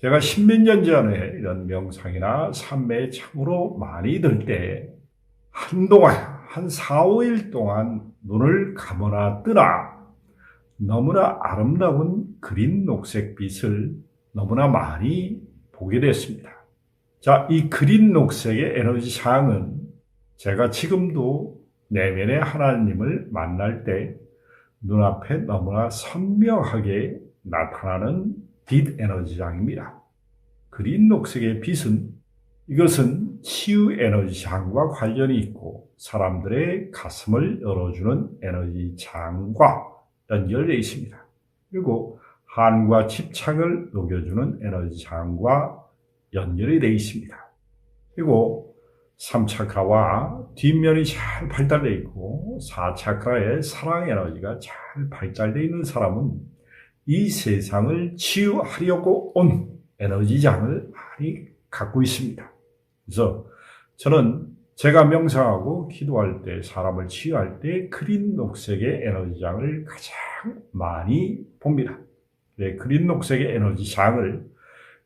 제가 십몇 년 전에 이런 명상이나 삶에 참으로 많이 들 때 한동안 한 4, 5일 동안 눈을 감으나 뜨나 너무나 아름다운 그린 녹색 빛을 너무나 많이 보게 됐습니다. 자, 이 그린 녹색의 에너지 상은 제가 지금도 내면의 하나님을 만날 때 눈앞에 너무나 선명하게 나타나는 빛 에너지장입니다. 그린 녹색의 빛은 이것은 치유 에너지장과 관련이 있고 사람들의 가슴을 열어주는 에너지장과 연결되어 있습니다. 그리고 한과 집착을 녹여주는 에너지장과 연결이 되어 있습니다. 그리고 3차크라와 뒷면이 잘 발달되어 있고 4차크라의 사랑 에너지가 잘 발달되어 있는 사람은 이 세상을 치유하려고 온 에너지장을 많이 갖고 있습니다. 그래서 저는 제가 명상하고 기도할 때 사람을 치유할 때 그린 녹색의 에너지장을 가장 많이 봅니다. 네, 그린 녹색의 에너지장을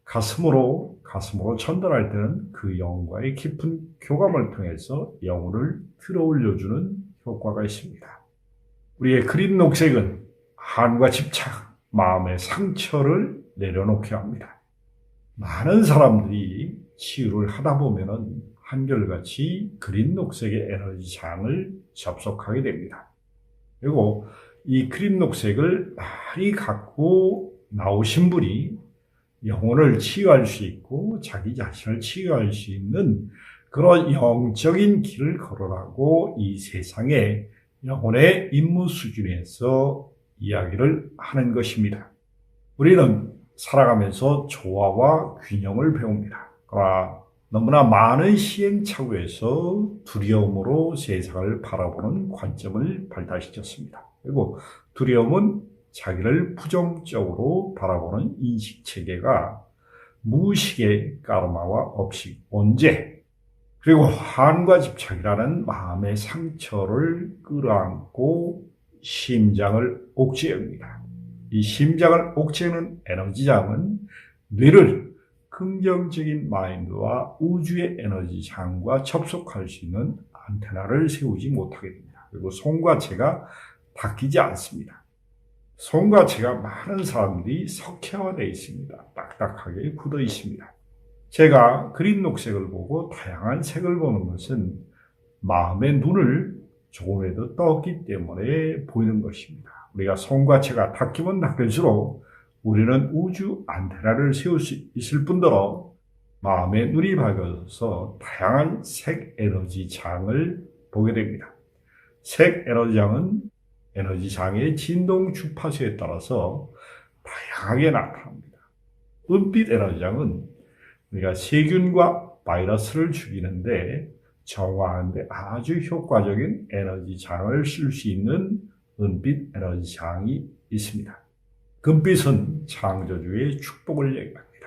가슴으로 가슴으로 전달할 때는 그 영과의 깊은 교감을 통해서 영혼을 들어올려주는 효과가 있습니다. 우리의 그린 녹색은 한과 집착, 마음의 상처를 내려놓게 합니다. 많은 사람들이 치유를 하다 보면은 한결같이 그린 녹색의 에너지 장을 접속하게 됩니다. 그리고 이 그린 녹색을 많이 갖고 나오신 분이 영혼을 치유할 수 있고 자기 자신을 치유할 수 있는 그런 영적인 길을 걸어가고 이 세상에 영혼의 임무 수준에서 이야기를 하는 것입니다. 우리는 살아가면서 조화와 균형을 배웁니다. 그러나 너무나 많은 시행착오에서 두려움으로 세상을 바라보는 관점을 발달시켰습니다. 그리고 두려움은 자기를 부정적으로 바라보는 인식 체계가 무의식의 까르마와 업식, 원죄, 그리고 한과 집착이라는 마음의 상처를 끌어안고 심장을 옥죄합니다. 이 심장을 옥죄는 에너지장은 뇌를 긍정적인 마인드와 우주의 에너지장과 접속할 수 있는 안테나를 세우지 못하게 됩니다. 그리고 손과 제가 닦이지 않습니다. 손과 제가 많은 사람들이 석회화되어 있습니다. 딱딱하게 굳어 있습니다. 제가 그린 녹색을 보고 다양한 색을 보는 것은 마음의 눈을 조금이라도 떴기 때문에 보이는 것입니다. 우리가 손과 제가 닦이면 닦일수록 우리는 우주 안테나를 세울 수 있을 뿐더러 마음의 눈이 밝아져서 다양한 색 에너지 장을 보게 됩니다. 색 에너지 장은 에너지 장의 진동 주파수에 따라서 다양하게 나타납니다. 은빛 에너지 장은 우리가 세균과 바이러스를 죽이는데 정화하는데 아주 효과적인 에너지 장을 쓸 수 있는 은빛 에너지 장이 있습니다. 금빛은 창조주의 축복을 얘기합니다.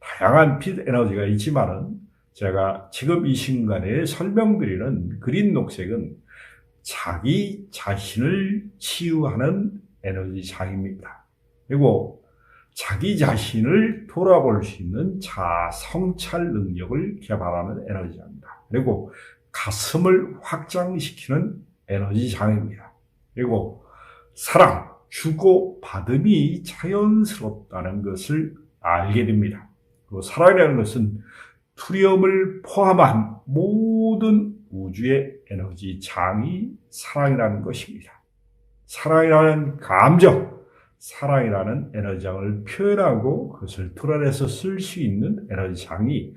다양한 빛 에너지가 있지만은 제가 지금 이 순간에 설명드리는 그린 녹색은 자기 자신을 치유하는 에너지 장입니다. 그리고 자기 자신을 돌아볼 수 있는 자성찰 능력을 개발하는 에너지입니다. 그리고 가슴을 확장시키는 에너지 장입니다. 그리고 사랑, 주고 받음이 자연스럽다는 것을 알게 됩니다. 그리고 사랑이라는 것은 두려움을 포함한 모든 우주의 에너지 장이 사랑이라는 것입니다. 사랑이라는 감정, 사랑이라는 에너지장을 표현하고 그것을 드러내서 쓸 수 있는 에너지장이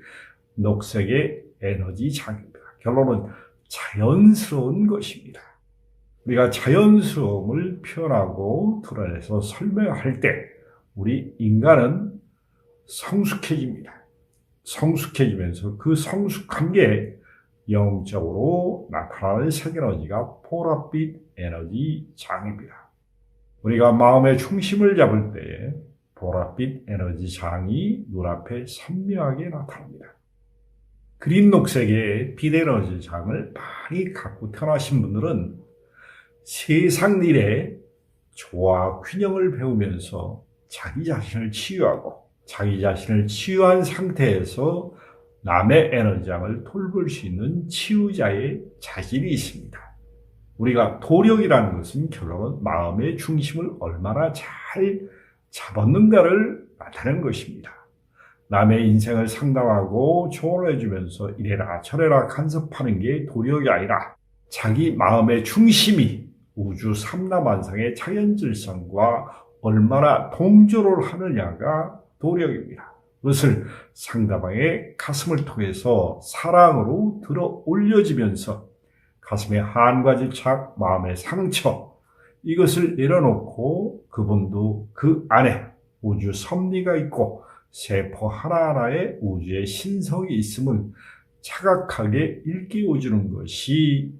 녹색의 에너지장입니다. 결론은 자연스러운 것입니다. 우리가 자연스러움을 표현하고 드러내서 설명할 때 우리 인간은 성숙해집니다. 성숙해지면서 그 성숙한 게 영적으로 나타나는 색에너지가 보랏빛 에너지 장입니다. 우리가 마음의 중심을 잡을 때에 보랏빛 에너지 장이 눈앞에 선명하게 나타납니다. 그린 녹색의 빛 에너지 장을 많이 갖고 태어나신 분들은 세상 일에 조화 균형을 배우면서 자기 자신을 치유하고 자기 자신을 치유한 상태에서 남의 에너지장을 돌볼 수 있는 치유자의 자질이 있습니다. 우리가 도력이라는 것은 결론은 마음의 중심을 얼마나 잘 잡았는가를 나타내는 것입니다. 남의 인생을 상담하고 조언해 주면서 이래라 저래라 간섭하는 게 도력이 아니라 자기 마음의 중심이 우주 삼라만상의 자연질성과 얼마나 동조를 하느냐가 도력입니다. 그것을 상대방의 가슴을 통해서 사랑으로 들어 올려지면서 가슴의 한과 집착, 마음의 상처, 이것을 내려놓고 그분도 그 안에 우주 섭리가 있고 세포 하나하나에 우주의 신성이 있음을 차각하게 일깨워주는 것이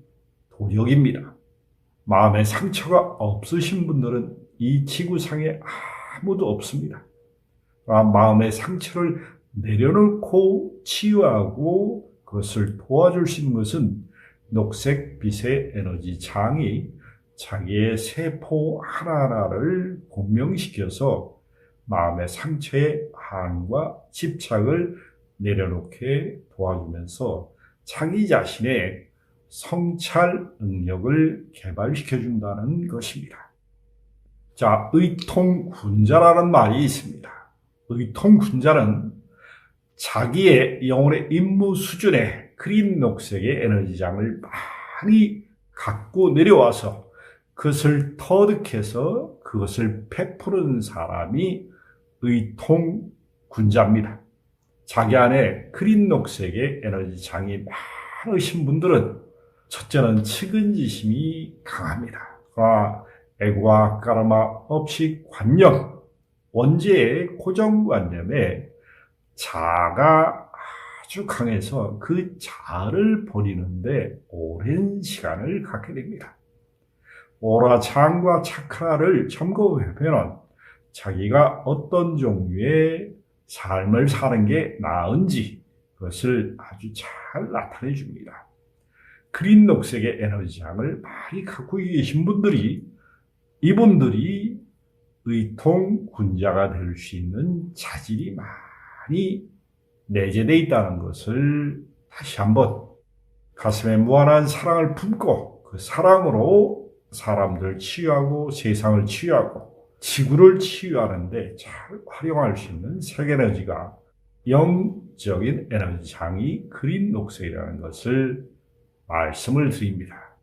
도력입니다. 마음의 상처가 없으신 분들은 이 지구상에 아무도 없습니다. 아, 마음의 상처를 내려놓고 치유하고 그것을 도와줄 수 있는 것은 녹색 빛의 에너지 장이 자기의 세포 하나하나를 공명시켜서 마음의 상처의 한과 집착을 내려놓게 도와주면서 자기 자신의 성찰 능력을 개발시켜 준다는 것입니다. 자, 의통군자라는 말이 있습니다. 의통군자는 자기의 영혼의 임무 수준의 그린 녹색의 에너지장을 많이 갖고 내려와서 그것을 터득해서 그것을 베푸는 사람이 의통 군자입니다. 자기 안에 그린 녹색의 에너지장이 많으신 분들은 첫째는 측은지심이 강합니다. 아, 애과 까르마 없이 관념, 원죄의 고정관념에 자가 아주 강해서 그 자를 버리는데 오랜 시간을 갖게 됩니다. 오라 장과 차크라를 점검해보면 자기가 어떤 종류의 삶을 사는 게 나은지 그것을 아주 잘 나타내 줍니다. 그린 녹색의 에너지장을 많이 갖고 계신 분들이 이분들이 의통 군자가 될 수 있는 자질이 많이 내재되어 있다는 것을 다시 한번 가슴에 무한한 사랑을 품고 그 사랑으로 사람들 치유하고 세상을 치유하고 지구를 치유하는데 잘 활용할 수 있는 색에너지가 영적인 에너지 장이 그린 녹색이라는 것을 말씀을 드립니다.